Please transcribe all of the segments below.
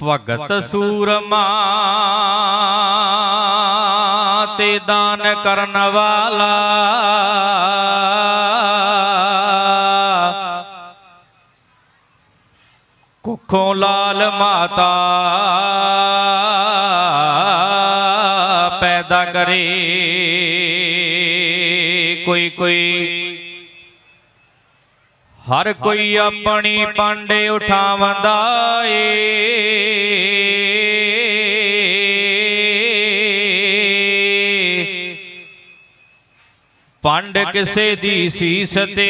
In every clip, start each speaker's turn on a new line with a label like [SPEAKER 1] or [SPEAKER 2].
[SPEAKER 1] ਭਗਤ ਸੂਰਮਾ ਤੇ ਦਾਨ ਕਰਨ ਵਾਲਾ ਕੁੱਖੋਂ ਲਾਲ ਹਰ ਕੋਈ ਆਪਣੀ ਪਾਂਡੇ ਉਠਾਵੰਦਾ ਏ ਪੰਡ ਕਿਸੇ ਦੀ ਸੀਸ ਤੇ।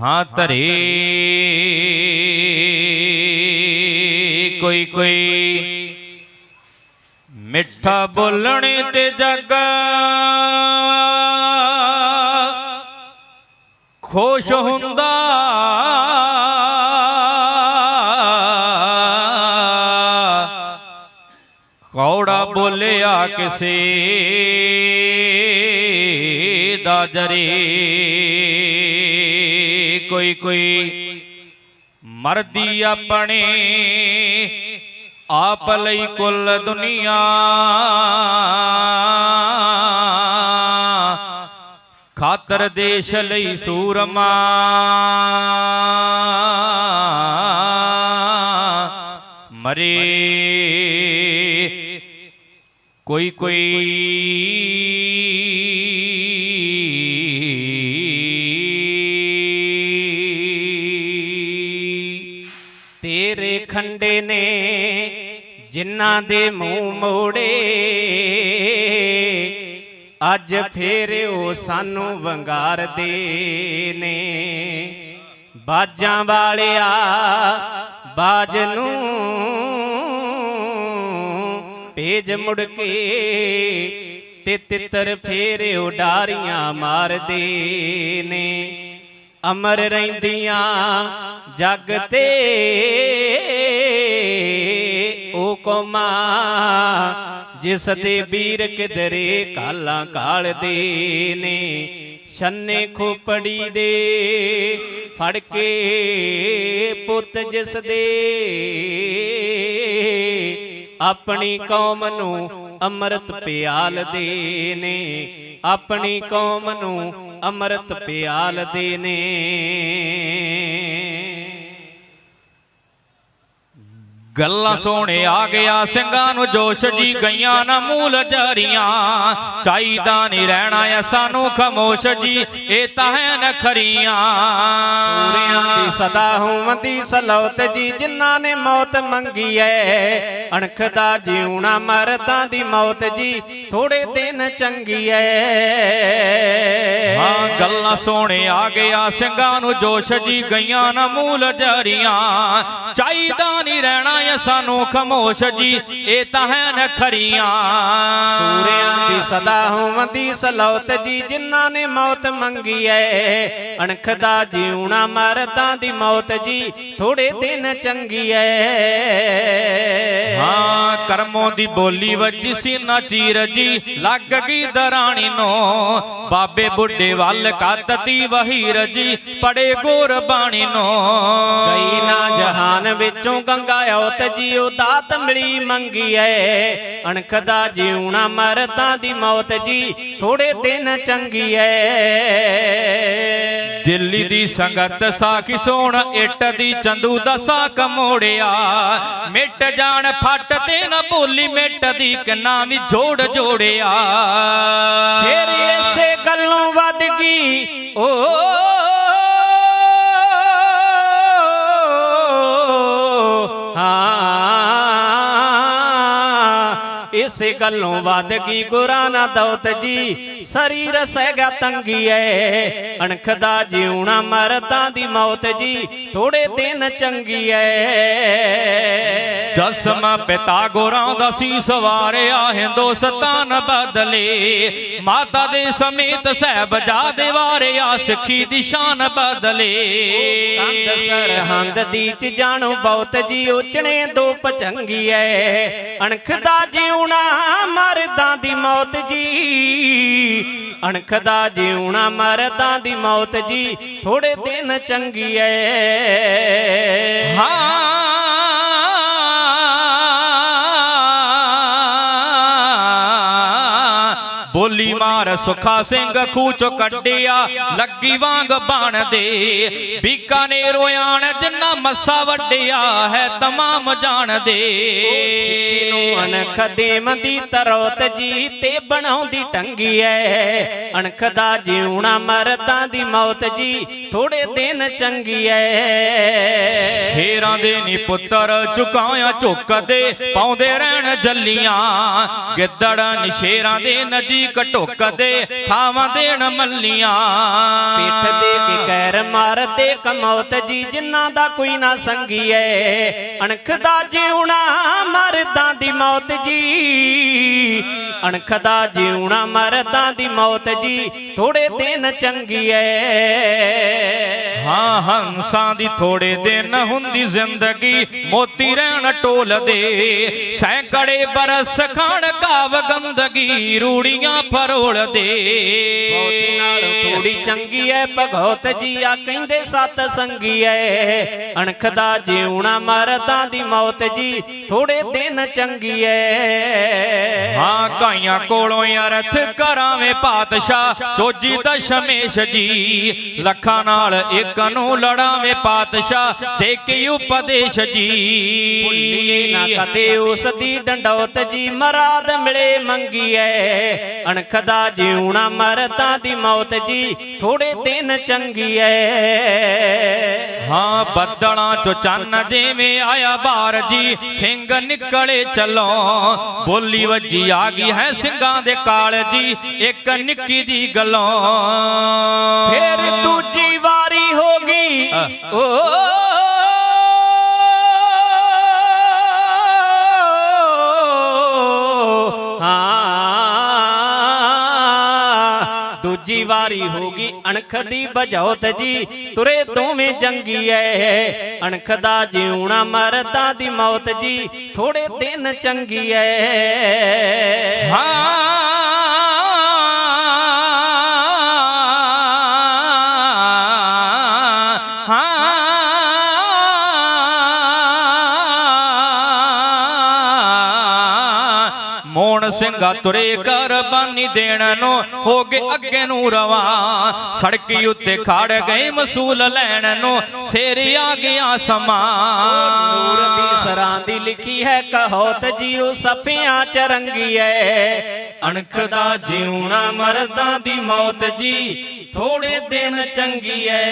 [SPEAKER 1] ਹਾਂ ਧਰੇ। ਕੋਈ ਕੋਈ ਮਿੱਠਾ ਬੋਲਣੇ ਤੇ ਜੱਗ। ਖੁਸ਼ ਹੁੰਦਾ। ਕੌੜਾ ਬੋਲਿਆ ਕਿਸੇ ਦਾ ਜਰੇ। ਕੋਈ ਕੋਈ ਮਰਦੀ ਆਪਣੇ ਆਪ ਲਈ ਕੁੱਲ ਦੁਨੀਆ। ਖਾਤਰ ਦੇਸ਼ ਲਈ ਸੂਰਮਾ। ਮਰੇ। ਕੋਈ ਕੋਈ।
[SPEAKER 2] ਤੇਰੇ ਖੰਡੇ ਨੇ ਜਿਨ੍ਹਾਂ ਦੇ ਮੂੰਹ ਮੋੜੇ। ਅੱਜ ਫੇਰ ਉਹ ਸਾਨੂੰ ਵੰਗਾਰਦੇ ਨੇ। ਬਾਜਾਂ ਵਾਲਿਆ, ਬਾਜ ਨੂੰ ਭੇਜ ਮੁੜ ਕੇ ਤੇ ਤਿੱਤਰ ਫੇਰ ਉਡਾਰੀਆਂ ਮਾਰਦੇ ਨੇ। ਅਮਰ ਰਹਿੰਦੀਆਂ ਜਗ ਤੇ ਉਹ ਕੋਮਾ ਜਿਸ ਦੇ ਵੀਰ ਕਿਦਰੇ ਕਾਲਾਂ ਕਾਲ ਦੇ ਨੇ, ਛੰਨੇ ਖੋਪੜੀ ਦੇ ਫੜ ਕੇ ਪੁੱਤ ਜਿਸ ਦੇ ਆਪਣੀ ਕੌਮ ਨੂੰ ਅੰਮ੍ਰਿਤ ਪਿਆਲ ਦੇ ਨੇ, ਆਪਣੀ ਕੌਮ ਨੂੰ ਅੰਮ੍ਰਿਤ ਪਿਆਲ ਦੇ ਨੇ।
[SPEAKER 1] ਗੱਲਾਂ ਸੋਹਣੇ ਆ ਗਿਆ ਸਿੰਘਾਂ ਨੂੰ ਜੋਸ਼ ਜੀ ਗਈਆਂ ਨਾ ਮੂਲ ਜਰੀਆਂ। ਚਾਹੀਦਾ ਨਹੀਂ ਰਹਿਣਾ ਐ ਸਾਨੂੰ ਖਮੋਸ਼ ਜੀ ਇਹ ਤਾਂ ਹੈ ਨਖਰੀਆਂ।
[SPEAKER 2] ਸੂਰਿਆਂ ਸਦਾ ਹੋਵੰਦੀ ਸਲੌਤ ਜੀ ਜਿਨ੍ਹਾਂ ਨੇ ਮੌਤ ਮੰਗੀ ਐ। ਅਣਖ ਦਾ ਜਿਉਣਾ ਮਰਦਾਂ ਦੀ ਮੌਤ ਜੀ ਥੋੜੇ ਦਿਨ ਚੰਗੀ ਐ।
[SPEAKER 1] ਹਾਂ ਗੱਲਾਂ ਸੋਹਣੇ ਆ ਗਿਆ ਸਿੰਘਾਂ ਨੂੰ ਜੋਸ਼ ਜੀ ਗਈਆਂ ਨਾ ਮੂਲ ਜਰੀਆਂ। ਚਾਹੀਦਾ ਨਹੀਂ ਰਹਿਣਾ ਐ ਸਾਨੂੰ ਖਮੋਸ਼ ਜੀ ਇਹ ਤਾਂ ਹੈ ਨਖਰੀਆਂ
[SPEAKER 2] ਸੂਰਿਆਂ ਦੀ ਸਦਾ ਹੋਵੰਦੀ ਸਲੌਤ ਜੀ ਜਿਨ੍ਹਾਂ ਨੇ ਮੌਤ ਮੰਗੀ ਐ। ਅਣਖ ਦਾ ਜਿਉਣਾ ਮਰਦਾਂ ਦੀ ਮੌਤ ਜੀ ਥੋੜੇ ਦਿਨ ਚੰਗੀ ਐ।
[SPEAKER 1] ਹਾਂ ਕਰਮੋਂ ਦੀ ਬੋਲੀ ਵੱਜੀ ਸੀ ਨਾ ਚੀਰ ਜੀ ਲੱਗ ਗਈ ਦਰਾਣੀ ਨੂੰ। ਬਾਬੇ ਬੁੱਢੇ ਵੱਲ ਕੱਤਤੀ ਵਹੀਰ ਜੀ ਪੜੇ ਗੋਰ ਬਾਣੀ ਨੂੰ।
[SPEAKER 2] ਗਈ ਨਾ ਜਹਾਨ ਵਿੱਚੋਂ ਗੰਗਾ ਔਤ ਜੀ ਉਹ ਦਾਤ ਮਿਲੀ ਮੰਗੀ ਐ। ਅਣਖ ਦਾ ਜਿਉਣਾ ਮਰਦਾਂ ਦੀ ਮੌਤ ਜੀ ਥੋੜੇ ਦਿਨ ਚੰਗੀ ਐ।
[SPEAKER 1] ਦਿੱਲੀ ਦੀ ਸੰਗਤ ਸਾਖੀ ਸੋਣ, ਇੱਟ ਦੀ ਚੰਦੂ ਦਾ ਸਾਕ ਮੋੜਿਆ। ਮਿਟ ਜਾਣ, ਫੱਟ ਤੇ ਨਾ ਭੋਲੀ ਮਿਟ ਦੀ ਕਿੰਨਾ ਵੀ ਜੋੜ ਜੋੜਿਆ।
[SPEAKER 2] ਫੇਰ ਇਸੇ ਗੱਲੋਂ ਵੱਧ ਗਈ, ਓ ਇਸੇ ਗੱਲੋਂ ਵੱਧ ਗਈ ਗੁਰਾਂ ਨਾ ਦੌਤ ਜੀ। ਸਰੀਰ ਸਹਿਗਾ ਤੰਗੀ ਐ ਅਣਖ ਦਾ ਜਿਉਣਾ ਮਰਦਾਂ ਦੀ ਮੌਤ ਜੀ। ਥੋੜੇ ਦਿਨ ਚੰਗੀ ਐ
[SPEAKER 1] ਦਸਮ ਪਿਤਾ ਗੋਰਾਂ ਦਾ ਸੀਸ ਵਾਰਿਆ ਹਿੰਦੁਸਤਾਨ ਬਦਲੇ। ਮਾਤਾ ਦੇ ਸਮੇਤ ਸਹਿਬਜ਼ਾਦੇ ਵਾਰਿਆ ਸਿੱਖੀ ਦੀ ਸ਼ਾਨ ਬਦਲੇ।
[SPEAKER 2] ਕੰਧ ਸਰਹੰਦ ਦੀ ਚ ਜਾਣੋ ਬਹੁਤ ਜੀ ਉਚਣੇ ਦੋ ਪਚੰਗੀ ਐ। ਅਣਖ ਦਾ ਜਿਉਣਾ ਮਰਦਾਂ ਦੀ ਮੌਤ ਜੀ। ਅਣਖ ਦਾ ਜਿਉਣਾ ਮਰਦਾਂ ਦੀ ਮੌਤ ਜੀ। ਥੋੜੇ ਦਿਨ ਚੰਗੀ ਐ।
[SPEAKER 1] ਹਾਂ ਬੋਲੀ ਮਾਰ ਸੁਖਾ ਸਿੰਘ ਖੂਹ ਚੋਂ ਕੱਢਿਆ ਲੱਗੀ ਵਾਂਗ ਬਣ ਦੇ ਬੀਕਾਨੇਰੋਂ ਆਣ ਜਿੰਨਾ ਮੱਸਾ ਵੱਡਿਆ ਹੈ ਤਮਾਮ ਜਾਣਦੇ।
[SPEAKER 2] ਨੂੰ ਅਣਖ ਦੇਮ ਦੀ ਤਰੋਤ ਜੀ ਤੇ ਬਣਾਉਂਦੀ ਟੰਗੀ ਐ। ਅਣਖ ਦਾ ਜਿਉਣਾ ਮਰਦਾਂ ਦੀ ਮੌਤ ਜੀ ਥੋੜੇ ਦਿਨ ਚੰਗੀ ਐ।
[SPEAKER 1] ਸ਼ੇਰਾਂ ਦੇ ਨੀ ਪੁੱਤਰ ਝੁਕਾਇਆ ਝੁਕਦੇ ਪਾਉਂਦੇ ਰਹਿਣ ਜੱਲੀਆਂ। ਗਿੱਦੜ ਨੀ ਸ਼ੇਰਾਂ ਦੇ ਨਜੀਕ ਢੁਕਦੇ ਥਾਵਾਂ ਦੇਣ ਮੱਲੀਆਂ
[SPEAKER 2] ਪਿੱਠ ਦੇ ਕੇ ਕਹਿਰ ਮਾਰਦੇ ਕਮੌਤ ਜੀ ਜਿਨ੍ਹਾਂ ਦਾ ਕੋਈ ਨਾ ਸੰਗੀ ਐ ਅਣਖ ਦਾ ਜਿਉਣਾ ਮਰਦਾਂ ਦੀ ਮੌਤ ਜੀ। ਅਣਖ ਦਾ ਜਿਉਣਾ ਮਰਦਾਂ ਦੀ ਮੌਤ ਜੀ। ਥੋੜੇ ਦਿਨ ਚੰਗੀ ਐ।
[SPEAKER 1] ਹਾਂ ਹੰਸਾਂ ਦੀ ਥੋੜੇ ਦਿਨ ਹੁੰਦੀ ਜ਼ਿੰਦਗੀ। ਮੋਤੀ ਰਹਿਣ ਟੋਲਦੇ ਸੈਂਕੜੇ ਬਰਸ ਖਾਣ ਕਾਵ ਗੰਦਗੀ। ਰੂੜੀਆਂ ਫਰੋਲਦੇ
[SPEAKER 2] ਬਹੁਤੀ ਨਾਲ ਥੋੜੀ ਚੰਗੀ ਐ ਭਗਉਤ ਜੀ ਆ ਕਹਿੰਦੇ ਸਤ ਸੰਗੀ ਐ। ਅਣਖ ਦਾ ਜਿਉਣਾ ਮਰਦਾਂ ਦੀ ਮੌਤ ਜੀ। ਥੋੜੇ ਦਿਨ ਚੰਗੀ ਐ
[SPEAKER 1] ਹਾਂ ਕਾਈਆਂ ਕੋਲੋਂ ਅਰਥ ਕਰਾਵੇਂ ਪਾਤਸ਼ਾਹ। ਚੋਜੀ ਦਸ਼ਮੇਸ਼ ਜੀ ਲੱਖਾਂ ਨਾਲ ਇੱਕ ਨੂੰ ਲੜਾਵੇਂ ਪਾਤਸ਼ਾਹ। ਦੇ ਕੇ ਉਪਦੇਸ਼ ਜੀ।
[SPEAKER 2] ਭੁੱਲੀਏ ਨਾ ਕਦੇ ਉਸ ਦੀ ਡੰਡੌਤ ਜੀ ਮਰਾਦ ਮਿਲੇ ਮੰਗੀ ਐ ਅਣਖ ਦਾ ਜਿਉਣਾ ਮਰਦਾਂ ਦੀ ਮੌਤ ਜੀ ਥੋੜੇ ਦਿਨ ਚੰਗੀ ਐ
[SPEAKER 1] ਹਾਂ ਬੱਦਲਾਂ ਚੋਂ ਚੰਨ ਜਿਵੇਂ ਆਇਆ ਬਾਹਰ ਜੀ ਸਿੰਘ ਨਿਕਲੇ ਚੱਲੋ। ਬੋਲੀ ਵੱਜੀ ਆ ਗਈ ਹੈ ਸਿੰਘਾਂ ਦੇ ਕਾਲ ਜੀ ਇੱਕ ਨਿੱਕੀ ਜੀ ਗੱਲੋਂ।
[SPEAKER 2] ਫੇਰ ਦੂਜੀ ਵਾਰੀ ਹੋ ਗਈ। ਓ ਦੂਜੀ ਵਾਰੀ ਹੋ ਗਈ ਅਣਖ ਦੀ ਬਜੌਤ ਜੀ। ਤੁਰੇ ਦੋਵੇਂ ਜੰਗੀ ਐ। ਅਣਖ ਦਾ ਜਿਉਣਾ ਮਰਦਾ ਦੀ ਮੌਤ ਜੀ। ਥੋੜੇ ਦਿਨ ਚੰਗੀ ਐ।
[SPEAKER 1] ਹਾਂ। ਮੋਣ ਸਿੰਘਾ ਤੁਰੇ ਕੁਰਬਾਨੀ ਦੇਣ ਨੂੰ ਹੋ ਗਏ ਅੱਗੇ ਨੂੰ ਰਵਾਂ। ਸੜਕੀ ਉੱਤੇ ਖੜ ਗਏ ਮਸੂਲ ਲੈਣ ਨੂੰ, ਸਿਰ ਆ ਗਿਆ ਸਮਾਂ।
[SPEAKER 2] ਨੂਰ ਦੀ ਸਰਾਂ ਦੀ ਲਿਖੀ ਹੈ ਕਹੋਤ ਜੀਉ ਸਫਿਆਂ ਚ ਰੰਗੀ ਐ ਅਣਖ ਦਾ ਜਿਉਣਾ ਮਰਦਾਂ ਦੀ ਮੌਤ ਜੀ, ਥੋੜੇ ਦਿਨ ਚੰਗੀ ਐ